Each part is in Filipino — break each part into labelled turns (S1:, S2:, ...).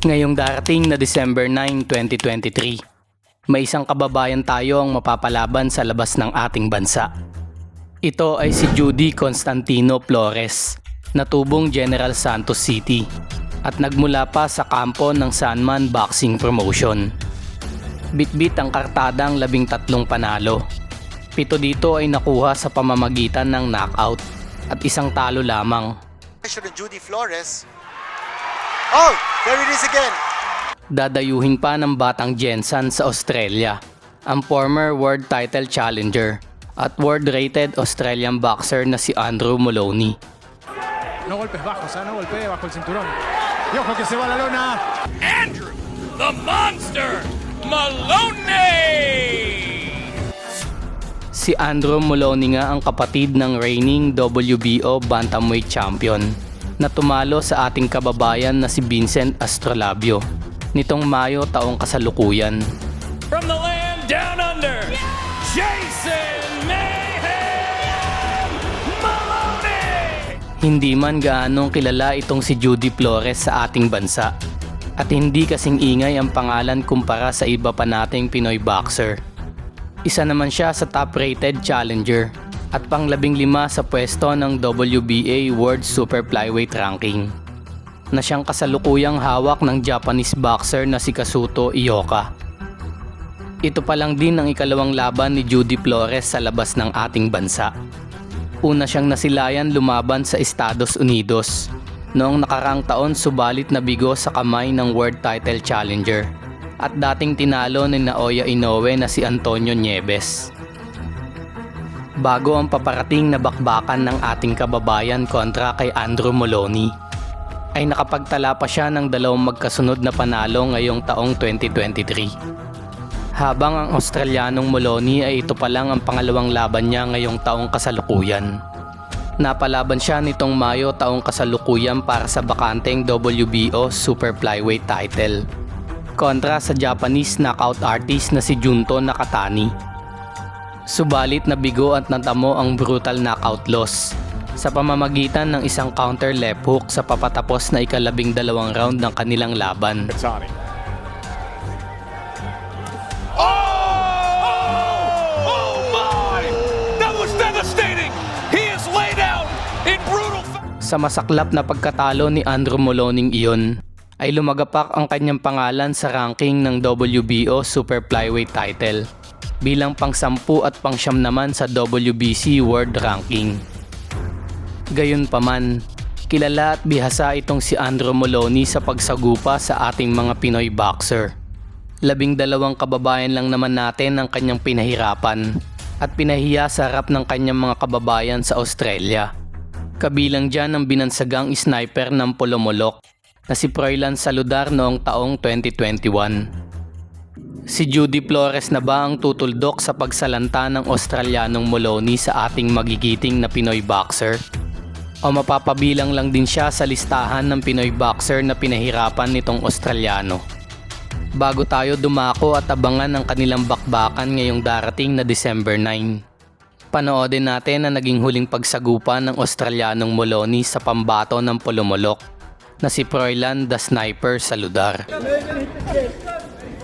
S1: Ngayong darating na December 9, 2023, may isang kababayan tayo ang mapapalaban sa labas ng ating bansa. Ito ay si Judy Constantino Flores, natubong General Santos City at nagmula pa sa kampo ng Sanman Boxing Promotion. Bitbit ang kartadang labing tatlong panalo. Pito dito ay nakuha sa pamamagitan ng knockout at isang talo lamang.
S2: Judy Flores. Oh, there it is again.
S1: Dadayuhin pa ng batang Jensen sa Australia, ang former world title challenger at world-rated Australian boxer na si Andrew Moloney.
S3: No golpes bajos, ¿ah? no golpee bajo el cinturón. Y ojo que se va la lona.
S4: Andrew the Monster Maloney!
S1: Si Andrew Moloney nga ang kapatid ng reigning WBO Bantamweight Champion na tumalo sa ating kababayan na si Vincent Astrolabio nitong Mayo taong kasalukuyan.
S4: From the land down under, Jason Mayhem Maloney!
S1: Hindi man gaanong kilala itong si Judy Flores sa ating bansa at hindi kasing ingay ang pangalan kumpara sa iba pa nating Pinoy boxer. Isa naman siya sa top-rated challenger at panglabing lima sa pwesto ng WBA World Super Flyweight Ranking na siyang kasalukuyang hawak ng Japanese boxer na si Kazuto Ioka. Ito pa lang din ang ikalawang laban ni Judy Flores sa labas ng ating bansa. Una siyang nasilayan lumaban sa Estados Unidos noong nakarang taon subalit nabigo sa kamay ng world title challenger at dating tinalo ni Naoya Inoue na si Antonio Nieves. Bago ang paparating na bakbakan ng ating kababayan kontra kay Andrew Moloney, ay nakapagtala pa siya ng dalawang magkasunod na panalo ngayong taong 2023. Habang ang Australianong Moloney ay ito pa lang ang pangalawang laban niya ngayong taong kasalukuyan. Napalaban siya nitong Mayo taong kasalukuyan para sa bakanteng WBO Super Flyweight title. Kontra sa Japanese knockout artist na si Junto Nakatani. Subalit nabigo at natamo ang brutal knockout loss sa pamamagitan ng isang counter left hook sa papatapos na ikalabing dalawang round ng kanilang laban.
S3: Tani.
S4: Oh! Oh my! That was devastating! He is laid out in brutal
S1: Sa masaklap na pagkatalo ni Andrew Moloning iyon, ay lumagapak ang kanyang pangalan sa ranking ng WBO Super Flyweight title bilang pang-sampu at pang-siyam naman sa WBC World Ranking. Gayunpaman, kilala at bihasa itong si Andrew Moloney sa pagsagupa sa ating mga Pinoy boxer. Labing dalawang kababayan lang naman natin ang kanyang pinahirapan at pinahiya sa harap ng kanyang mga kababayan sa Australia. Kabilang dyan ang binansagang sniper ng Polomolok na si Froilan Saludar noong taong 2021. Si Judy Flores na ba ang tutuldok sa pagsalanta ng Australianong Moloney sa ating magigiting na Pinoy boxer? O mapapabilang lang din siya sa listahan ng Pinoy boxer na pinahirapan nitong Australiano? Bago tayo dumako at abangan ang kanilang bakbakan ngayong darating na December 9. Panoodin natin ang naging huling pagsagupa ng Australianong Moloney sa pambato ng Polomolok na si Froilan the Sniper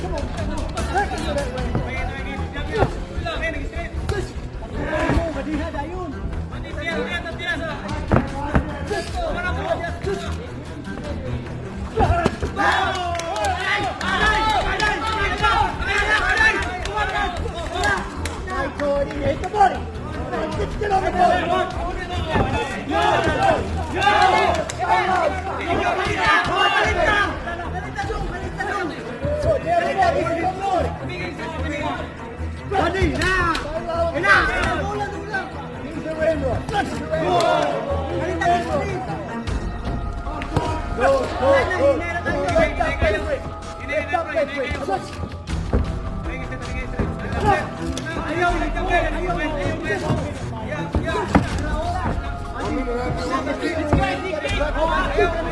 S5: Come on, It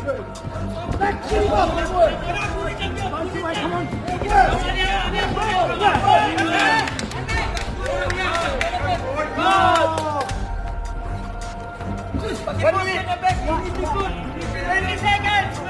S5: Back to up. Come on.
S6: One minute. 20 seconds.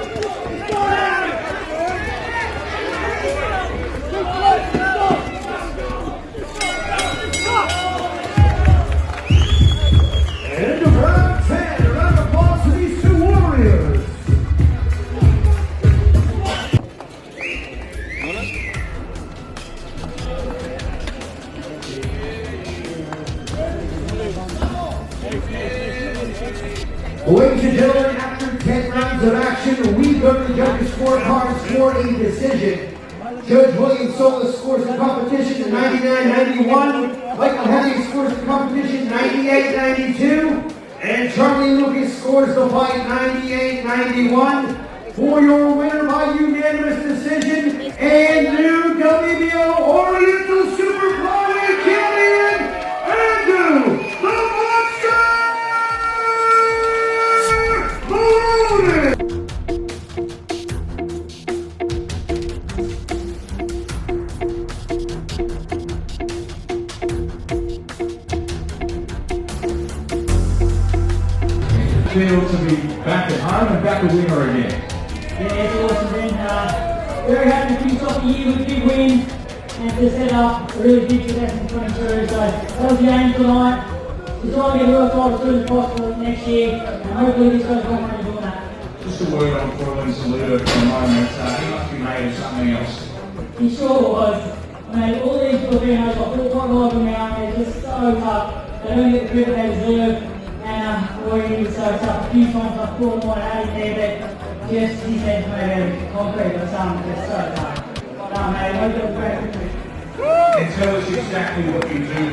S6: Ladies and gentlemen, after 10 rounds of action, we go to the judges' scorecards for a decision. Judge William Solis scores the competition 99-91. Michael Henry scores the competition 98-92. And Charlie Lucas scores the fight 98-91. For your winner by unanimous decision, and new WBO Oriental Super
S7: feel to be back at home and back a winner again.
S8: Yeah, it's awesome, man. Uh, very happy to finish off the year with a big win and to set up a really big 2022. So that was the aim tonight. To try and get on as soon as possible next year, and hopefully this goes on and doing that.
S7: Just a word on Corwin Saluda for a moment. Uh, he must be made of something else.
S8: He sure was. I mean, all these Filipinos, I feel quite a them out there, just so tough. They don't get the credit they deserve. koji sa, sa pipom, sa pumom, radite, gdje sine mere, kompletno sam te sada. Da, najbolje u
S7: And tell us exactly what you do.